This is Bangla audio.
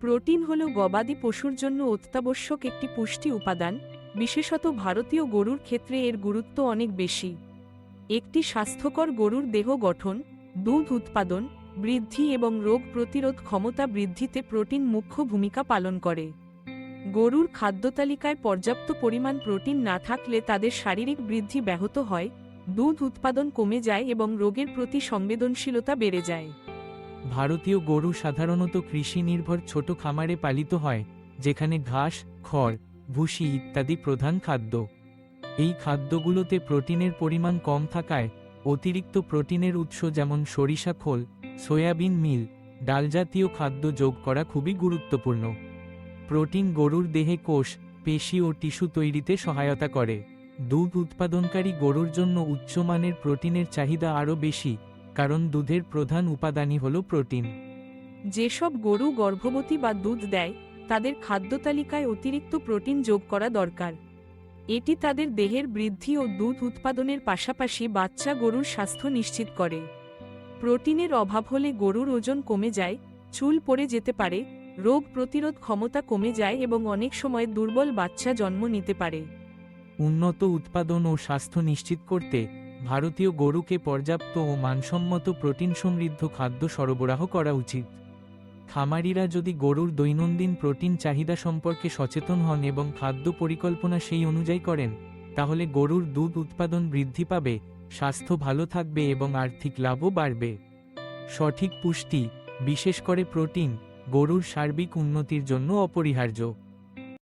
প্রোটিন হল গবাদি পশুর জন্য অত্যাবশ্যক একটি পুষ্টি উপাদান, বিশেষত ভারতীয় গরুর ক্ষেত্রে এর গুরুত্ব অনেক বেশি। একটি স্বাস্থ্যকর গরুর দেহ গঠন, দুধ উৎপাদন, বৃদ্ধি এবং রোগ প্রতিরোধ ক্ষমতা বৃদ্ধিতে প্রোটিন মুখ্য ভূমিকা পালন করে। গরুর খাদ্যতালিকায় পর্যাপ্ত পরিমাণ প্রোটিন না থাকলে তাদের শারীরিক বৃদ্ধি ব্যাহত হয়, দুধ উৎপাদন কমে যায় এবং রোগের প্রতি সংবেদনশীলতা বেড়ে যায়। ভারতীয় গরু সাধারণত কৃষি নির্ভর ছোট খামারে পালিত হয়, যেখানে ঘাস, খড়, ভুসি ইত্যাদি প্রধান খাদ্য। এই খাদ্যগুলোতে প্রোটিনের পরিমাণ কম থাকায়, অতিরিক্ত প্রোটিনের উৎস যেমন সরিষা খোল, সয়াবিন মিল, ডালজাতীয় খাদ্য যোগ করা খুবই গুরুত্বপূর্ণ। প্রোটিন গরুর দেহে কোষ, পেশি ও টিস্যু তৈরিতে সহায়তা করে। দুধ উৎপাদনকারী গরুর জন্য উচ্চমানের প্রোটিনের চাহিদা আরও বেশি কারণ দুধের প্রধান উপাদানই হল প্রোটিন। যেসব গরু গর্ভবতী বা দুধ দেয় তাদের খাদ্য তালিকায় অতিরিক্ত প্রোটিন যোগ করা দরকার। এটি তাদের দেহের বৃদ্ধি ও দুধ উৎপাদনের পাশাপাশি বাচ্চা গরুর স্বাস্থ্য নিশ্চিত করে। প্রোটিনের অভাব হলে গরুর ওজন কমে যায় চুল পড়ে যেতে পারে রোগ প্রতিরোধ ক্ষমতা কমে যায় এবং অনেক সময় দুর্বল বাচ্চা জন্ম নিতে পারে। উন্নত উৎপাদন ও স্বাস্থ্য নিশ্চিত করতে ভারতীয় গরুকে পর্যাপ্ত ও মানসম্মত প্রোটিন সমৃদ্ধ খাদ্য সরবরাহ করা উচিত। খামারিরা যদি গরুর দৈনন্দিন প্রোটিন চাহিদা সম্পর্কে সচেতন হন এবং খাদ্য পরিকল্পনা সেই অনুযায়ী করেন, তাহলে গরুর দুধ উৎপাদন বৃদ্ধি পাবে, স্বাস্থ্য ভালো থাকবে এবং আর্থিক লাভও বাড়বে। সঠিক পুষ্টি, বিশেষ করে প্রোটিন, গরুর সার্বিক উন্নতির জন্য অপরিহার্য।